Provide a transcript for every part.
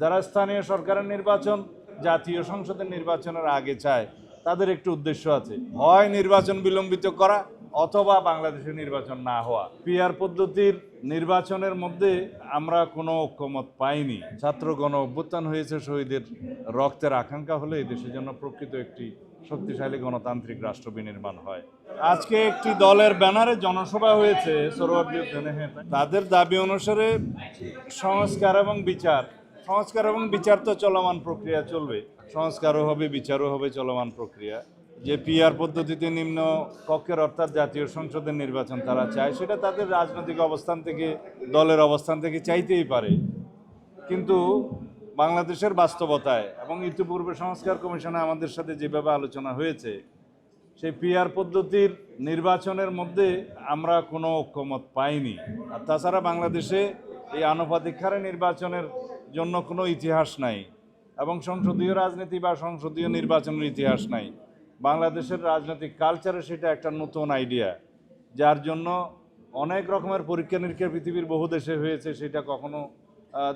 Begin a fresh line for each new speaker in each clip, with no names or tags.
যারা স্থানীয় সরকারের নির্বাচন জাতীয় সংসদের নির্বাচনের আগে চায় তাদের একটু উদ্দেশ্য আছে হয় নির্বাচন বিলম্বিত করা অথবা বাংলাদেশে নির্বাচন না হওয়া। পিআর পদ্ধতির নির্বাচনের মধ্যে আমরা কোনো ঐক্যমত পাইনি। ছাত্র গণ অভ্যুত্থান হয়েছে শহীদের রক্তের আকাঙ্ক্ষা হলে দেশের জন্য প্রকৃত একটি শক্তিশালী গণতান্ত্রিক রাষ্ট্র বিনির্মাণ হয়। আজকে একটি দলের ব্যানারে জনসভা হয়েছে হ্যাঁ, তাদের দাবি অনুসারে সংস্কার এবং বিচার সংস্কার এবং বিচার তো চলমান প্রক্রিয়া চলবে। সংস্কারও হবে, বিচারও হবে, চলমান প্রক্রিয়া। যে পিআর পদ্ধতিতে নিম্ন কক্ষের অর্থাৎ জাতীয় সংসদের নির্বাচন তারা চায়, সেটা তাদের রাজনৈতিক অবস্থান থেকে, দলের অবস্থান থেকে চাইতেই পারে। কিন্তু বাংলাদেশের বাস্তবতায় এবং ইতিপূর্বে সংস্কার কমিশনে আমাদের সাথে যেভাবে আলোচনা হয়েছে, সেই পিআর পদ্ধতির নির্বাচনের মধ্যে আমরা কোনো ঐক্যমত পাইনি। আর তাছাড়া বাংলাদেশে এই আনুপাতিক হারে নির্বাচনের জন্য কোনো ইতিহাস নাই এবং সংসদীয় রাজনীতি বা সংসদীয় নির্বাচনের ইতিহাস নাই। বাংলাদেশের রাজনৈতিক কালচারে সেটা একটা নতুন আইডিয়া যার জন্য অনেক রকমের পরীক্ষা নিরীক্ষা পৃথিবীর বহু দেশে হয়েছে, সেটা কখনো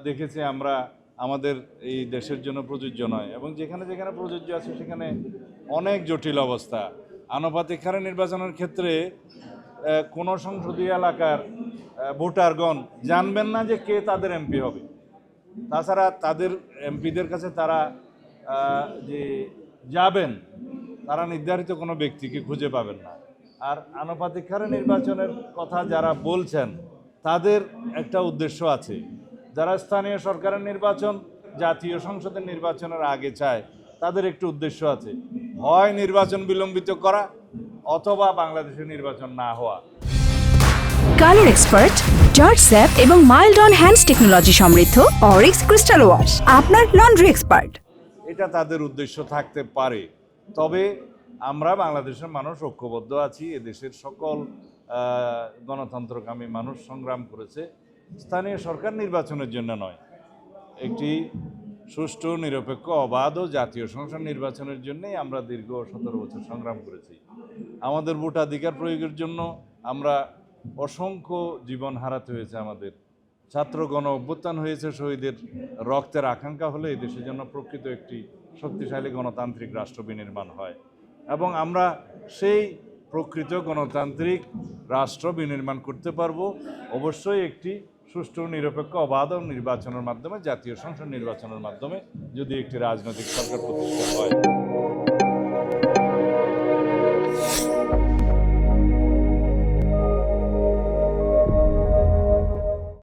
দেখেছি আমরা, আমাদের এই দেশের জন্য প্রযোজ্য নয়। এবং যেখানে যেখানে প্রযোজ্য আছে, সেখানে অনেক জটিল অবস্থা। আনুপাতিক হারে নির্বাচনের ক্ষেত্রে কোনো সংসদীয় এলাকার ভোটারগণ জানবেন না যে কে তাদের এমপি হবে। তাছাড়া তাদের এমপিদের কাছে তারা যে যাবেন, তারা নির্ধারিত কোনো ব্যক্তিকে খুঁজে পাবেন না। আর আনুপাতিক হারে নির্বাচনের কথা যারা বলছেন, তাদের একটা উদ্দেশ্য আছে। যারা স্থানীয় সরকারের নির্বাচন, জাতীয় সংসদের নির্বাচনের আগে চায়, তাদের একটু উদ্দেশ্য আছে। হয় নির্বাচন বিলম্বিত করা অথবা বাংলাদেশে নির্বাচন না হওয়া।
কালার এক্সপার্ট জর্জ স্যাপ এবং মাইল্ড অন হ্যান্ডস টেকনোলজি সমৃদ্ধ অরিক্স ক্রিস্টাল ওয়াশ, আপনার লন্ড্রি এক্সপার্ট।
এটা তাদের উদ্দেশ্য থাকতে পারে। তবে আমরা বাংলাদেশের মানুষ ঐক্যবদ্ধ আছি, এদেশের সকল গণতন্ত্রকামী মানুষ সংগ্রাম করেছে। স্থানীয় সরকার নির্বাচনের জন্য নয়, একটি সুষ্ঠু, নিরপেক্ষ, অবাধ ও জাতীয় সংসদ নির্বাচনের জন্যই আমরা দীর্ঘ সতেরো বছর সংগ্রাম করেছি। আমাদের ভোটাধিকার প্রয়োগের জন্য আমরা অসংখ্য জীবন হারাতে হয়েছে আমাদের। ছাত্র গণ অভ্যুত্থান হয়েছে শহীদের রক্তের আকাঙ্ক্ষা হলে এই দেশের জন্য প্রকৃত একটি শক্তিশালী গণতান্ত্রিক রাষ্ট্র বিনির্মাণ হয়। এবং আমরা সেই প্রকৃত গণতান্ত্রিক রাষ্ট্র বিনির্মাণ করতে পারব। অবশ্যই একটি সুষ্ঠু, নিরপেক্ষ, অবাধ নির্বাচনের মাধ্যমে, জাতীয় সংসদ নির্বাচনের মাধ্যমে যদি একটি রাজনৈতিক সরকার প্রতিষ্ঠা হয়।